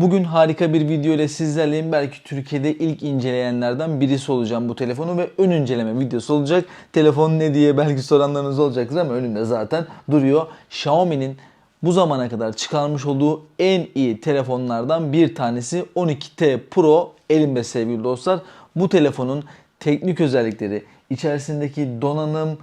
Bugün harika bir video ile sizlerleyim. Belki Türkiye'de ilk inceleyenlerden birisi olacağım bu telefonu ve ön inceleme videosu olacak. Telefon ne diye belki soranlarınız olacaktır ama önümde zaten duruyor. Xiaomi'nin bu zamana kadar çıkarmış olduğu en iyi telefonlardan bir tanesi 12T Pro elimde sevgili dostlar. Bu telefonun teknik özellikleri, içerisindeki donanım,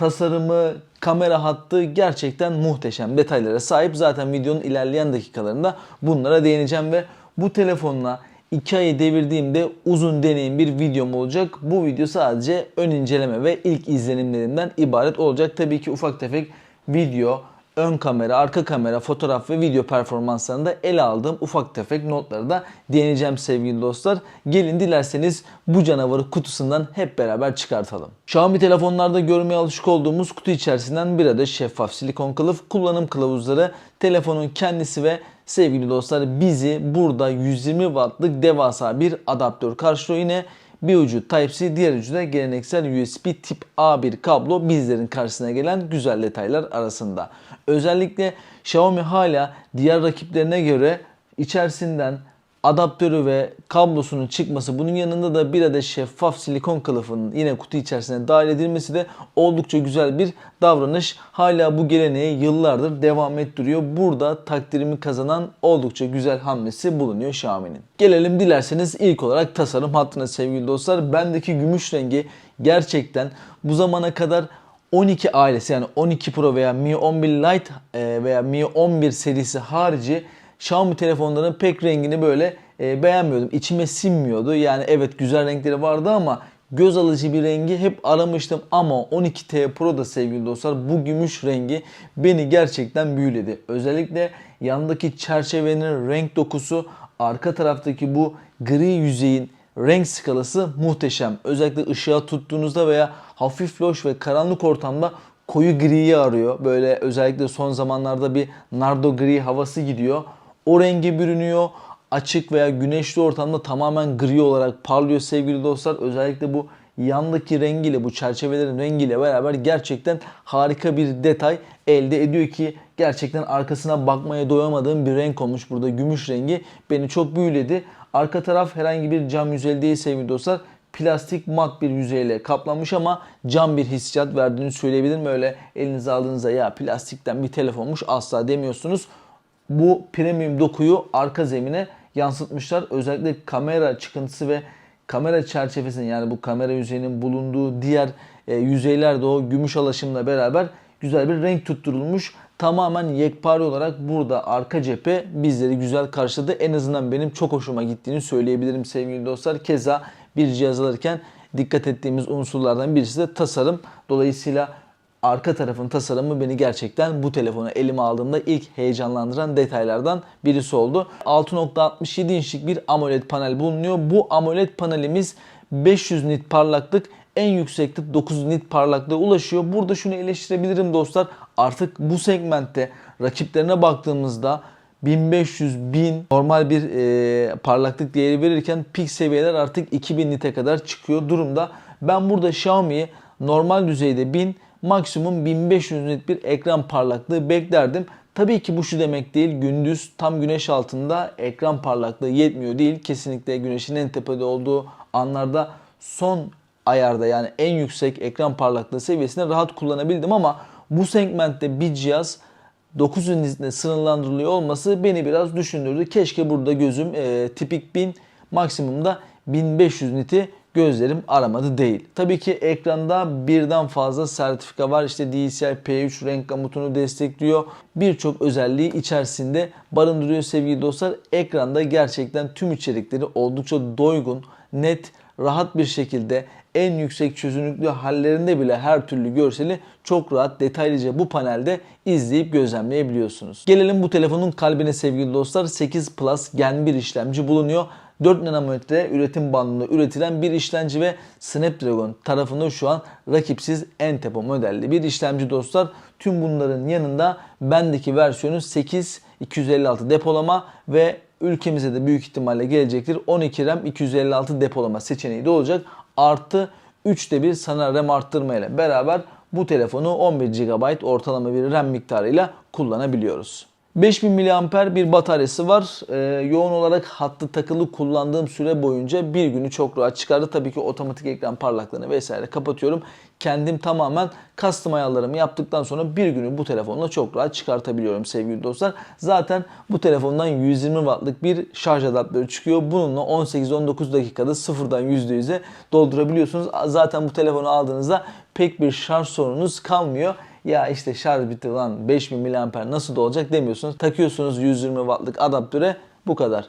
tasarımı, kamera hattı gerçekten muhteşem detaylara sahip. Zaten videonun ilerleyen dakikalarında bunlara değineceğim ve bu telefonla 2 ayı devirdiğimde uzun deneyim bir videom olacak. Bu video sadece ön inceleme ve ilk izlenimlerimden ibaret olacak. Tabii ki ufak tefek video, ön kamera, arka kamera, fotoğraf ve video performanslarında ele aldığım ufak tefek notları da değineceğim sevgili dostlar. Gelin dilerseniz bu canavarı kutusundan hep beraber çıkartalım. Xiaomi telefonlarda görmeye alışık olduğumuz kutu içerisinden bir adet şeffaf silikon kılıf, kullanım kılavuzları, telefonun kendisi ve sevgili dostlar bizi burada 120 wattlık devasa bir adaptör karşılıyor. Yine bir ucu Type-C, diğer ucu da geleneksel USB tip A bir kablo bizlerin karşısına gelen güzel detaylar arasında. Özellikle Xiaomi hala diğer rakiplerine göre içerisinden adaptörü ve kablosunun çıkması bunun yanında da bir adet şeffaf silikon kılıfının yine kutu içerisine dahil edilmesi de oldukça güzel bir davranış. Hala bu geleneği yıllardır devam ettiriyor. Burada takdirimi kazanan oldukça güzel hamlesi bulunuyor Xiaomi'nin. Gelelim dilerseniz ilk olarak tasarım hattına sevgili dostlar. Bendeki gümüş rengi gerçekten bu zamana kadar 12 ailesi yani 12 Pro veya Mi 11 Lite e, veya Mi 11 serisi harici Xiaomi telefonlarının pek rengini böyle e, beğenmiyordum. İçime sinmiyordu. Yani evet güzel renkleri vardı ama göz alıcı bir rengi hep aramıştım ama 12T Pro'da sevgili dostlar bu gümüş rengi beni gerçekten büyüledi. Özellikle yandaki çerçevenin renk dokusu, arka taraftaki bu gri yüzeyin renk skalası muhteşem. Özellikle ışığa tuttuğunuzda veya hafif loş ve karanlık ortamda koyu griyi arıyor. Böyle özellikle son zamanlarda bir nardo gri havası gidiyor. O rengi bürünüyor. Açık veya güneşli ortamda tamamen gri olarak parlıyor sevgili dostlar. Özellikle bu yandaki rengiyle bu çerçevelerin rengiyle beraber gerçekten harika bir detay elde ediyor ki gerçekten arkasına bakmaya doyamadığım bir renk olmuş burada gümüş rengi beni çok büyüledi. Arka taraf herhangi bir cam yüzey değil sevgili dostlar. Plastik mat bir yüzeyle kaplanmış ama cam bir hissiyat verdiğini söyleyebilirim. Öyle elinize aldığınızda ya plastikten bir telefonmuş asla demiyorsunuz. Bu premium dokuyu arka zemine yansıtmışlar. Özellikle kamera çıkıntısı ve kamera çerçevesinin yani bu kamera yüzeyinin bulunduğu diğer e, yüzeyler de o gümüş alaşımla beraber güzel bir renk tutturulmuş. Tamamen yekpare olarak burada arka cephe bizleri güzel karşıladı. En azından benim çok hoşuma gittiğini söyleyebilirim sevgili dostlar. Keza bir cihaz alırken dikkat ettiğimiz unsurlardan birisi de tasarım. Dolayısıyla arka tarafın tasarımı beni gerçekten bu telefonu elime aldığımda ilk heyecanlandıran detaylardan birisi oldu. 6.67 inçlik bir AMOLED panel bulunuyor. Bu AMOLED panelimiz 500 nit parlaklık en yükseklik 9 nit parlaklığa ulaşıyor. Burada şunu eleştirebilirim dostlar. Artık bu segmentte rakiplerine baktığımızda 1500 1000 normal bir e, parlaklık değeri verirken pik seviyeler artık 2000 nite kadar çıkıyor durumda. Ben burada Xiaomi'yi normal düzeyde 1000 maksimum 1500 nit bir ekran parlaklığı beklerdim. Tabii ki bu şu demek değil. Gündüz tam güneş altında ekran parlaklığı yetmiyor değil. Kesinlikle güneşin en tepede olduğu anlarda son ayarda yani en yüksek ekran parlaklığı seviyesinde rahat kullanabildim ama bu segmentte bir cihaz 900 nitle sınırlandırılıyor olması beni biraz düşündürdü. Keşke burada gözüm e, tipik 1000 maksimumda 1500 niti gözlerim aramadı değil. Tabii ki ekranda birden fazla sertifika var. İşte DCI P3 renk gamutunu destekliyor. Birçok özelliği içerisinde barındırıyor sevgili dostlar. Ekranda gerçekten tüm içerikleri oldukça doygun, net, rahat bir şekilde en yüksek çözünürlüklü hallerinde bile her türlü görseli çok rahat detaylıca bu panelde izleyip gözlemleyebiliyorsunuz. Gelelim bu telefonun kalbine sevgili dostlar. 8 Plus Gen 1 işlemci bulunuyor. 4 nanometre üretim bandında üretilen bir işlemci ve Snapdragon tarafından şu an rakipsiz en tepe modelli bir işlemci dostlar. Tüm bunların yanında bendeki versiyonu 8 256 depolama ve ülkemize de büyük ihtimalle gelecektir. 12 RAM 256 depolama seçeneği de olacak. Artı 3'te bir sana RAM arttırma ile beraber bu telefonu 11 GB ortalama bir RAM miktarıyla kullanabiliyoruz. 5000 mAh bir bataryası var. Ee, yoğun olarak hattı takılı kullandığım süre boyunca bir günü çok rahat çıkardı. Tabii ki otomatik ekran parlaklığını vesaire kapatıyorum. Kendim tamamen custom ayarlarımı yaptıktan sonra bir günü bu telefonla çok rahat çıkartabiliyorum sevgili dostlar. Zaten bu telefondan 120 wattlık bir şarj adaptörü çıkıyor. Bununla 18-19 dakikada sıfırdan %100'e doldurabiliyorsunuz. Zaten bu telefonu aldığınızda pek bir şarj sorununuz kalmıyor ya işte şarj bitti lan 5000 mAh nasıl dolacak demiyorsunuz. Takıyorsunuz 120 wattlık adaptöre bu kadar.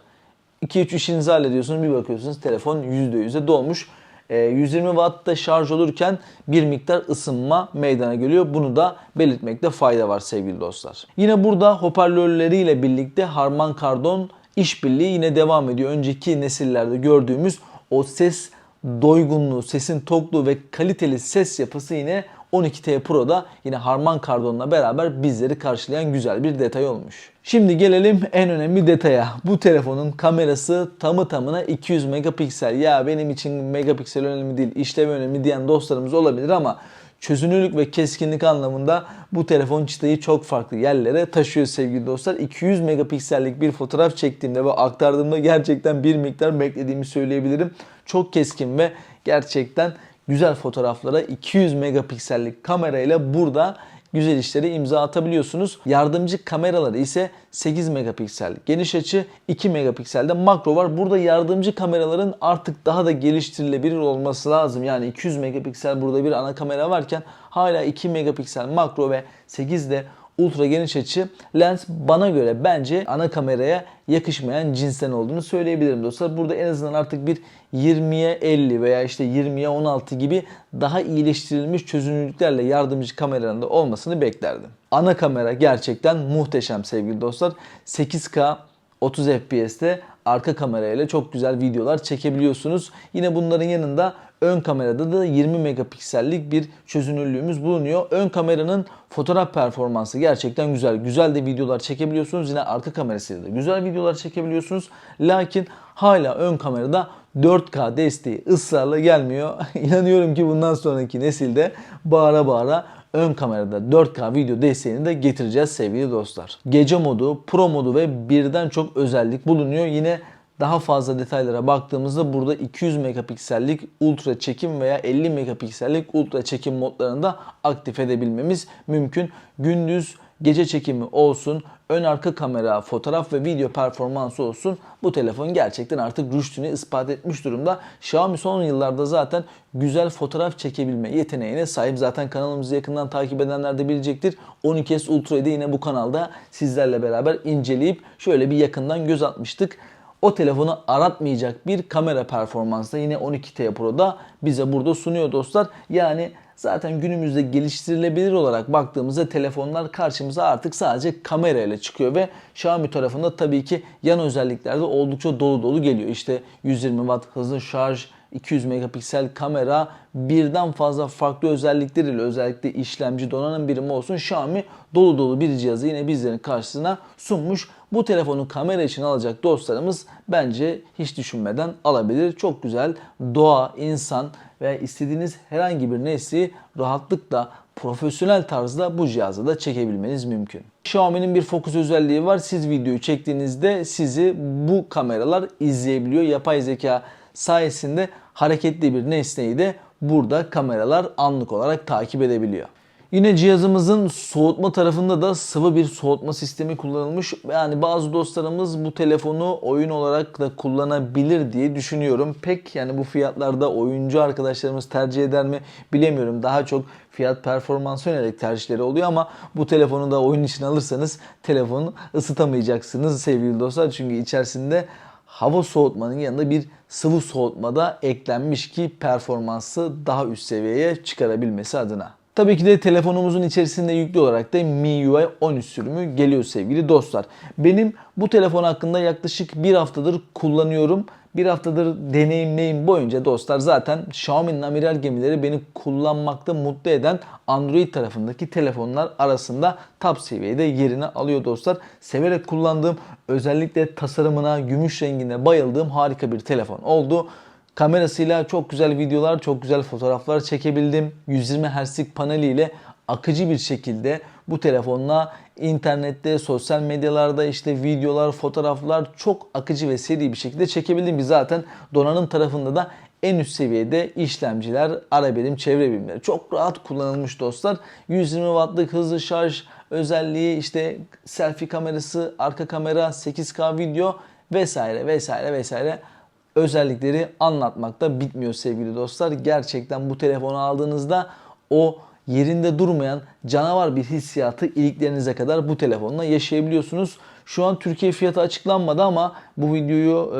2-3 işinizi hallediyorsunuz bir bakıyorsunuz telefon %100'e dolmuş. Ee, 120 Watt'ta şarj olurken bir miktar ısınma meydana geliyor. Bunu da belirtmekte fayda var sevgili dostlar. Yine burada hoparlörleriyle birlikte Harman Kardon işbirliği yine devam ediyor. Önceki nesillerde gördüğümüz o ses doygunluğu, sesin tokluğu ve kaliteli ses yapısı yine 12T Pro'da yine Harman Kardon'la beraber bizleri karşılayan güzel bir detay olmuş. Şimdi gelelim en önemli detaya. Bu telefonun kamerası tamı tamına 200 megapiksel. Ya benim için megapiksel önemli değil, işlev önemli diyen dostlarımız olabilir ama çözünürlük ve keskinlik anlamında bu telefon çıtayı çok farklı yerlere taşıyor sevgili dostlar. 200 megapiksellik bir fotoğraf çektiğimde ve aktardığımda gerçekten bir miktar beklediğimi söyleyebilirim. Çok keskin ve gerçekten güzel fotoğraflara 200 megapiksellik kamerayla burada güzel işleri imza atabiliyorsunuz. Yardımcı kameraları ise 8 megapiksel. Geniş açı 2 megapikselde makro var. Burada yardımcı kameraların artık daha da geliştirilebilir olması lazım. Yani 200 megapiksel burada bir ana kamera varken hala 2 megapiksel makro ve 8 de ultra geniş açı lens bana göre bence ana kameraya yakışmayan cinsten olduğunu söyleyebilirim dostlar. Burada en azından artık bir 20'ye 50 veya işte 20'ye 16 gibi daha iyileştirilmiş çözünürlüklerle yardımcı kameranın da olmasını beklerdim. Ana kamera gerçekten muhteşem sevgili dostlar. 8K 30 FPS'te arka kamerayla çok güzel videolar çekebiliyorsunuz. Yine bunların yanında ön kamerada da 20 megapiksellik bir çözünürlüğümüz bulunuyor. Ön kameranın fotoğraf performansı gerçekten güzel. Güzel de videolar çekebiliyorsunuz. Yine arka kamerasıyla da güzel videolar çekebiliyorsunuz. Lakin hala ön kamerada 4K desteği ısrarla gelmiyor. İnanıyorum ki bundan sonraki nesilde bağıra bağıra ön kamerada 4K video desteğini de getireceğiz sevgili dostlar. Gece modu, pro modu ve birden çok özellik bulunuyor. Yine daha fazla detaylara baktığımızda burada 200 megapiksellik ultra çekim veya 50 megapiksellik ultra çekim modlarını da aktif edebilmemiz mümkün. Gündüz gece çekimi olsun, ön arka kamera, fotoğraf ve video performansı olsun bu telefon gerçekten artık rüştünü ispat etmiş durumda. Xiaomi son yıllarda zaten güzel fotoğraf çekebilme yeteneğine sahip. Zaten kanalımızı yakından takip edenler de bilecektir. 12S Ultra'yı da yine bu kanalda sizlerle beraber inceleyip şöyle bir yakından göz atmıştık o telefonu aratmayacak bir kamera performansı yine 12T Pro'da bize burada sunuyor dostlar. Yani zaten günümüzde geliştirilebilir olarak baktığımızda telefonlar karşımıza artık sadece kamerayla çıkıyor ve Xiaomi tarafında tabii ki yan özelliklerde oldukça dolu dolu geliyor. İşte 120 Watt hızlı şarj, 200 megapiksel kamera, birden fazla farklı özellikleriyle özellikle işlemci donanım birimi olsun Xiaomi dolu dolu bir cihazı yine bizlerin karşısına sunmuş. Bu telefonu kamera için alacak dostlarımız bence hiç düşünmeden alabilir. Çok güzel doğa, insan veya istediğiniz herhangi bir nesli rahatlıkla profesyonel tarzda bu cihazı da çekebilmeniz mümkün. Xiaomi'nin bir fokus özelliği var. Siz videoyu çektiğinizde sizi bu kameralar izleyebiliyor. Yapay zeka sayesinde hareketli bir nesneyi de burada kameralar anlık olarak takip edebiliyor. Yine cihazımızın soğutma tarafında da sıvı bir soğutma sistemi kullanılmış. Yani bazı dostlarımız bu telefonu oyun olarak da kullanabilir diye düşünüyorum. Pek yani bu fiyatlarda oyuncu arkadaşlarımız tercih eder mi bilemiyorum. Daha çok fiyat performans yönelik tercihleri oluyor ama bu telefonu da oyun için alırsanız telefonu ısıtamayacaksınız sevgili dostlar. Çünkü içerisinde hava soğutmanın yanında bir sıvı soğutma da eklenmiş ki performansı daha üst seviyeye çıkarabilmesi adına. Tabii ki de telefonumuzun içerisinde yüklü olarak da MIUI 13 sürümü geliyor sevgili dostlar. Benim bu telefon hakkında yaklaşık bir haftadır kullanıyorum. Bir haftadır deneyimleyim boyunca dostlar zaten Xiaomi'nin amiral gemileri beni kullanmakta mutlu eden Android tarafındaki telefonlar arasında top seviyede yerini alıyor dostlar. Severek kullandığım özellikle tasarımına, gümüş rengine bayıldığım harika bir telefon oldu. Kamerasıyla çok güzel videolar, çok güzel fotoğraflar çekebildim. 120 Hz'lik paneliyle akıcı bir şekilde bu telefonla internette, sosyal medyalarda işte videolar, fotoğraflar çok akıcı ve seri bir şekilde çekebildim ki zaten donanım tarafında da en üst seviyede işlemciler, ara birim, çevre birimleri çok rahat kullanılmış dostlar. 120 wattlık hızlı şarj özelliği, işte selfie kamerası, arka kamera, 8K video vesaire vesaire vesaire özellikleri anlatmakta bitmiyor sevgili dostlar. Gerçekten bu telefonu aldığınızda o yerinde durmayan canavar bir hissiyatı iliklerinize kadar bu telefonla yaşayabiliyorsunuz. Şu an Türkiye fiyatı açıklanmadı ama bu videoyu e,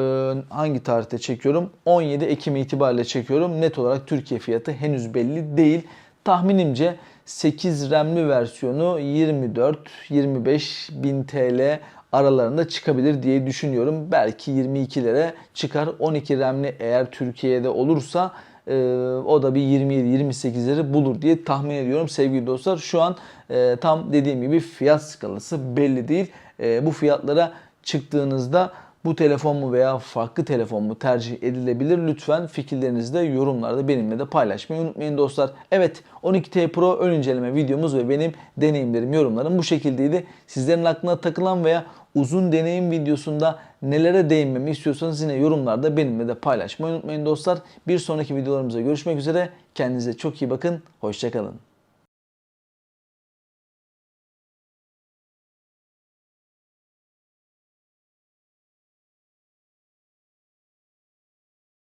hangi tarihte çekiyorum? 17 Ekim itibariyle çekiyorum. Net olarak Türkiye fiyatı henüz belli değil. Tahminimce 8 RAM'li versiyonu 24-25 bin TL aralarında çıkabilir diye düşünüyorum. Belki 22'lere çıkar. 12 RAM'li eğer Türkiye'de olursa e, o da bir 27-28'leri bulur diye tahmin ediyorum sevgili dostlar. Şu an e, tam dediğim gibi fiyat skalası belli değil. E, bu fiyatlara çıktığınızda bu telefon mu veya farklı telefon mu tercih edilebilir? Lütfen fikirlerinizi de yorumlarda benimle de paylaşmayı unutmayın dostlar. Evet 12T Pro ön inceleme videomuz ve benim deneyimlerim, yorumlarım bu şekildeydi. Sizlerin aklına takılan veya uzun deneyim videosunda nelere değinmemi istiyorsanız yine yorumlarda benimle de paylaşmayı unutmayın dostlar. Bir sonraki videolarımızda görüşmek üzere. Kendinize çok iyi bakın. Hoşçakalın.